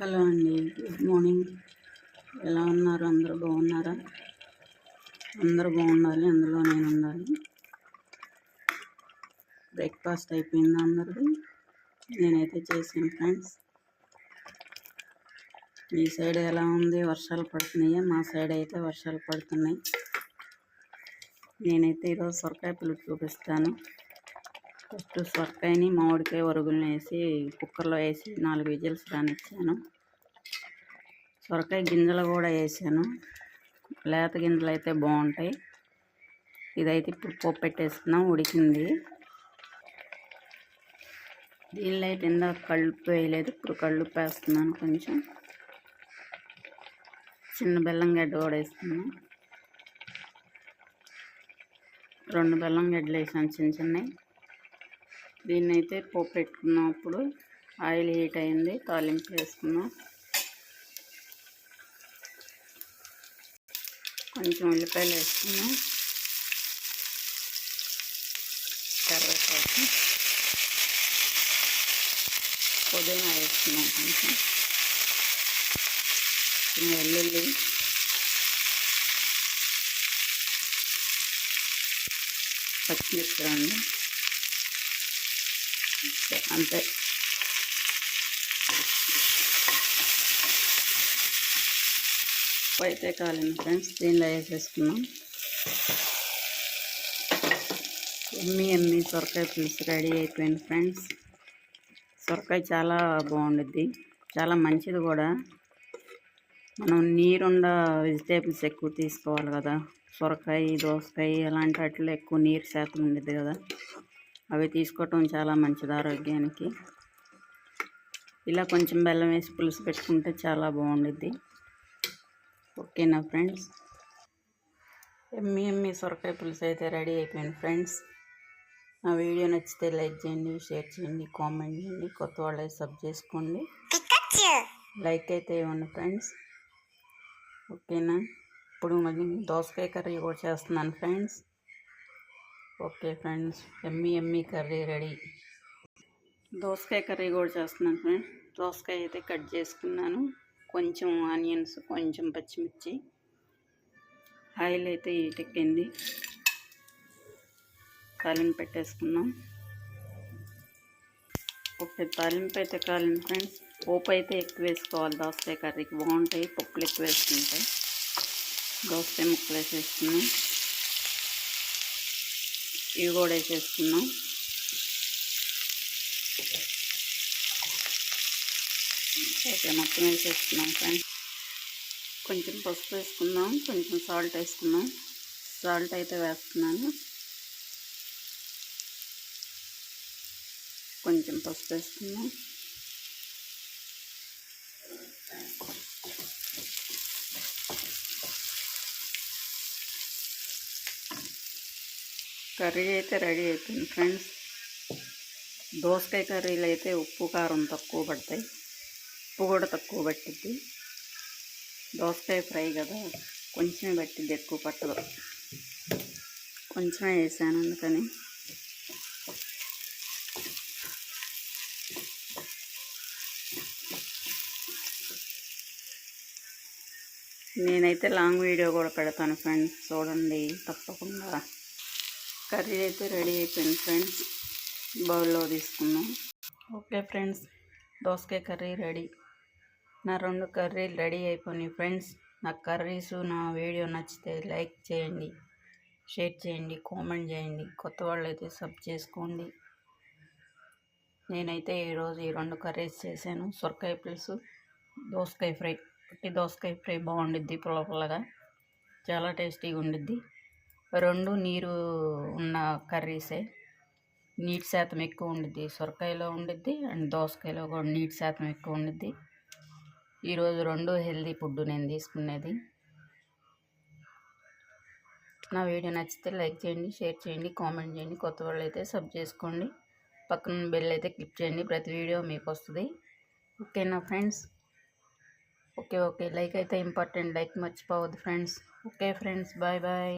Hello అండి. Good morning ఎలా ఉన్నారు? అందరూ బాగున్నారా? అందరూ బాగుండాలి. అందులో నేను ఉండాలి బ్రేక్ఫాస్ట్ అయిపోయింది అందరిది? నేనైతే చేసాను ఫ్రెండ్స్ మీ సైడ్ ఎలా ఉంది? వర్షాలు పడుతున్నాయా? మా సైడ్ అయితే వర్షాలు పడుతున్నాయి. నేనైతే ఈరోజు సొరకాయ పిల్లలు చూపిస్తాను. ఫస్ట్ సొరకాయని మామిడికాయ ఒరుగులను వేసి కుక్కర్లో వేసి నాలుగు విజిల్స్ రానిచ్చాను. సొరకాయ గింజలు కూడా వేసాను. లేత గింజలు అయితే బాగుంటాయి. ఇదైతే ఇప్పుడు పప్పు పెట్టేసుకున్నాం ఉడికింది. దీనిలో అయితే ఇందాక కళ్ళుప్పు వేయలేదు. ఇప్పుడు కళ్ళుప్పు వేస్తున్నాను కొంచెం. చిన్న బెల్లం గడ్డ కూడా వేస్తున్నాను. రెండు బెల్లం గడ్డలు వేసాను చిన్న చిన్నవి. దీన్ని అయితే పోపు పెట్టుకున్నాం అప్పుడు ఆయిల్ హీట్ అయింది తాలింపు వేసుకున్నాం కొంచెం ఉల్లిపాయలు వేసుకున్నాం. కరివేపాకు. పుదీనా వేసుకున్నాం కొంచెం. వెల్లుల్లి. పచ్చిమిర్చి అంతే అయితే కాలేదు ఫ్రెండ్స్ దీనిలో వేసేసుకున్నాం ఎమ్మి ఎమ్మి సొరకాయ పులుసు రెడీ అయిపోయింది ఫ్రెండ్స్. సొరకాయ చాలా బాగుండుద్ది చాలా మంచిది కూడా. మనం నీరుండ వెజిటేబుల్స్ ఎక్కువ తీసుకోవాలి కదా సొరకాయ దోసకాయ అలాంటి వాటిలో ఎక్కువ నీరు శాతం ఉండేది కదా. అవి తీసుకోవటం చాలా మంచిది ఆరోగ్యానికి. ఇలా కొంచెం బెల్లం వేసి పులుసు పెట్టుకుంటే చాలా బాగుండుద్ది. ఓకేనా ఫ్రెండ్స్. ఎమ్మి ఎమ్మి సొరకాయ పులుసు అయితే రెడీ అయిపోయింది ఫ్రెండ్స్. నా వీడియో నచ్చితే లైక్ చేయండి షేర్ చేయండి కామెంట్ చేయండి కొత్త వాళ్ళు సబ్ చేసుకోండి. లైక్ అయితే ఇవ్వండి ఫ్రెండ్స్. ఓకేనా? ఇప్పుడు మళ్ళీ దోసకాయ కర్రీ కూడా చేస్తున్నాను ఫ్రెండ్స్. ఓకే ఫ్రెండ్స్ ఎమ్మి ఎమ్మి కర్రీ రెడీ. దోసకాయ కర్రీ కూడా చేస్తున్నాను ఫ్రెండ్స్. దోసకాయ అయితే కట్ చేసుకున్నాను. కొంచెం ఆనియన్స్ కొంచెం పచ్చిమిర్చి. ఆయిల్ అయితే ఎక్కింది తాలింపు పెట్టేసుకున్నాం. ఓకే తాలింపు అయితే కాలింది ఫ్రెండ్స్. పోపు అయితే ఎక్కువ వేసుకోవాలి. దోసకాయ కర్రీకి బాగుంటాయి పప్పులు ఎక్కువ వేసుకుంటాయి. దోసకాయ ముక్కలు వేసేసుకున్నాం. ఇవి కూడా వేసేసుకున్నాం ఓకే మొత్తం వేసేసుకున్నాం ఫ్రెండ్స్. కొంచెం పసుపు వేసుకుందాం కొంచెం సాల్ట్ వేసుకుందాం. సాల్ట్ అయితే వేస్తున్నాను. కొంచెం పసుపు వేసుకుందాం. కర్రీ అయితే రెడీ అయిపోయింది ఫ్రెండ్స్. దోసకాయ కర్రీలు అయితే ఉప్పు కారం తక్కువ పడతాయి. ఉప్పు కూడా తక్కువ పట్టిద్ది. దోసకాయ ఫ్రై కదా కొంచెమే పట్టిద్ది ఎక్కువ పట్టదు. కొంచెమే వేసాను అందుకని. నేనైతే లాంగ్ వీడియో కూడా పెడతాను ఫ్రెండ్స్ చూడండి తప్పకుండా. కర్రీ అయితే రెడీ అయిపోయింది ఫ్రెండ్స్. బౌల్లో తీసుకున్నాం ఓకే ఫ్రెండ్స్ దోసకాయ కర్రీ రెడీ. నా రెండు కర్రీలు రెడీ అయిపోయినాయి ఫ్రెండ్స్. నా కర్రీస్ నా వీడియో నచ్చితే లైక్ చేయండి షేర్ చేయండి కామెంట్ చేయండి. కొత్త వాళ్ళు అయితే సబ్ చేసుకోండి. నేనైతే ఈరోజు ఈ రెండు కర్రీస్ చేశాను. సొరకాయ పులుసు దోసకాయ ఫ్రై. పుట్టి దోసకాయ ఫ్రై బాగుండిద్ది పుల్ల పుల్లగా. చాలా టేస్టీగా ఉండిద్ది. రెండు నీరు ఉన్న కర్రీసే. నీటి శాతం ఎక్కువ ఉండిద్ది. సొరకాయలో ఉండిద్ది అండ్ దోసకాయలో కూడా నీటి శాతం ఎక్కువ ఉండిద్ది. ఈరోజు రెండు హెల్దీ ఫుడ్ నేను తీసుకునేది నా వీడియో నచ్చితే లైక్ చేయండి షేర్ చేయండి కామెంట్ చేయండి కొత్త వాళ్ళు అయితే సబ్ చేసుకోండి. పక్కన బెల్ అయితే క్లిక్ చేయండి ప్రతి వీడియో మీకు వస్తుంది. ఓకేనా ఫ్రెండ్స్? Okay okay. లైక్ అయితే ఇంపార్టెంట్. లైక్ మర్చిపోవద్దు friends. Okay friends bye bye.